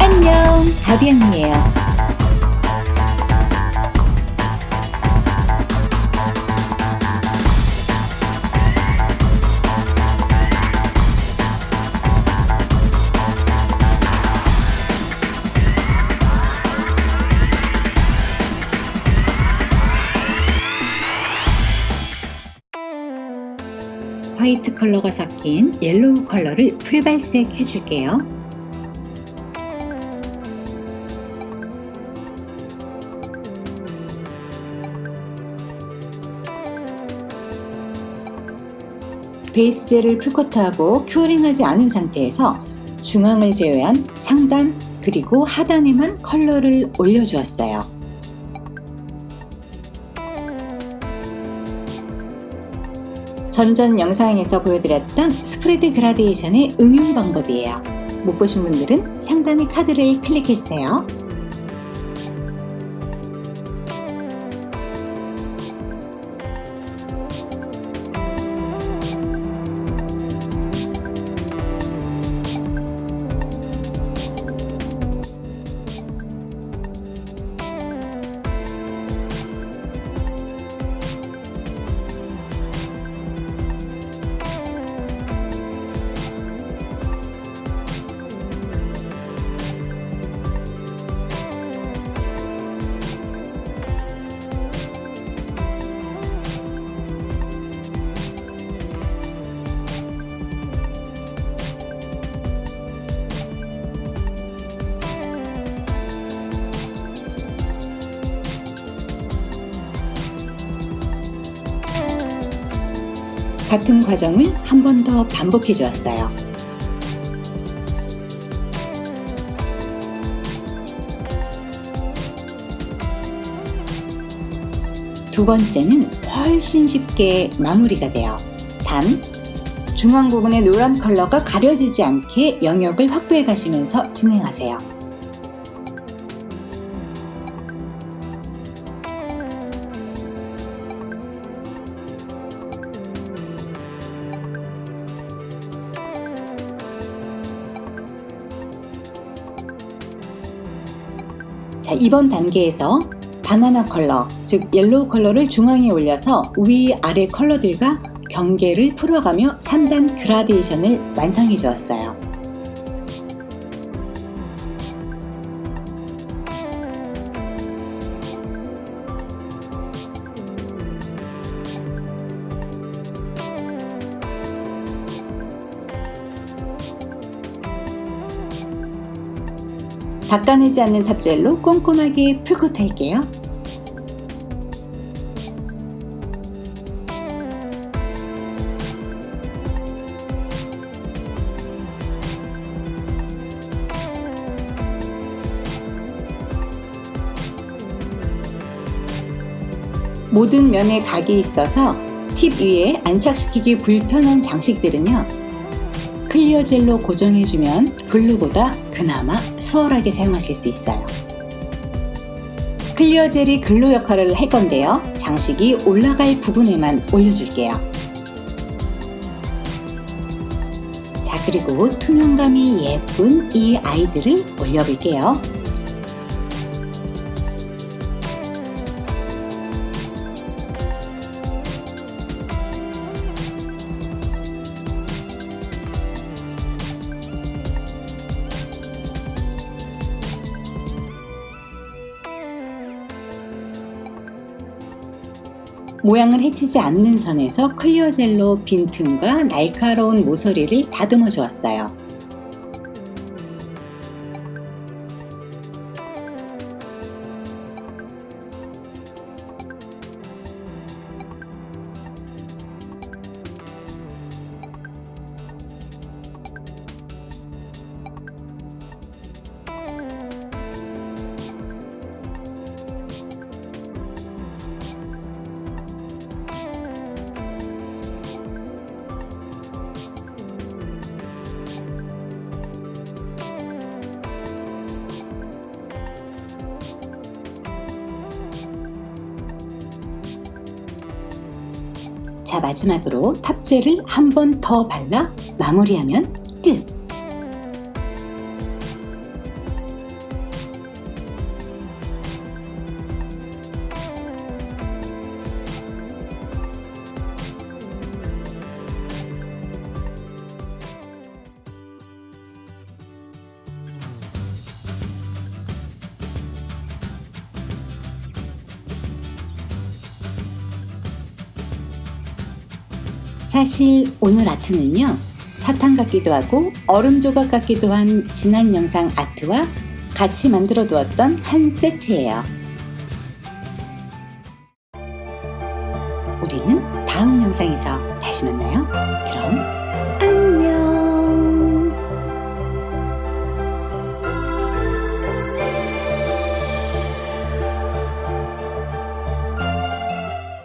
안녕, 가비언니에요. 화이트 컬러가 섞인 옐로우 컬러를 풀발색 해줄게요. 베이스 젤을 풀코트하고 큐어링하지 않은 상태에서 중앙을 제외한 상단 그리고 하단에만 컬러를 올려주었어요. 전전 영상에서 보여드렸던 스프레드 그라데이션의 응용 방법이에요. 못 보신 분들은 상단의 카드를 클릭해주세요. 같은 과정을 한 번 더 반복해 주었어요. 두 번째는 훨씬 쉽게 마무리가 돼요. 단, 중앙 부분의 노란 컬러가 가려지지 않게 영역을 확보해 가시면서 진행하세요. 자, 이번 단계에서 바나나 컬러, 즉 옐로우 컬러를 중앙에 올려서 위 아래 컬러들과 경계를 풀어가며 3단 그라데이션을 완성해 주었어요. 닦아내지 않는 탑젤로 꼼꼼하게 풀코트 할게요. 모든 면에 각이 있어서 팁 위에 안착시키기 불편한 장식들은요. 클리어 젤로 고정해주면 글루보다 그나마 수월하게 사용하실 수 있어요. 클리어 젤이 글루 역할을 할 건데요. 장식이 올라갈 부분에만 올려줄게요. 자, 그리고 투명감이 예쁜 이 아이들을 올려볼게요. 모양을 해치지 않는 선에서 클리어 젤로 빈틈과 날카로운 모서리를 다듬어 주었어요. 자, 마지막으로 탑재를 한 번 더 발라 마무리하면 끝! 사실 오늘 아트는요, 사탕 같기도 하고 얼음 조각 같기도 한 지난 영상 아트와 같이 만들어 두었던 한 세트예요. 우리는 다음 영상에서 다시 만나요.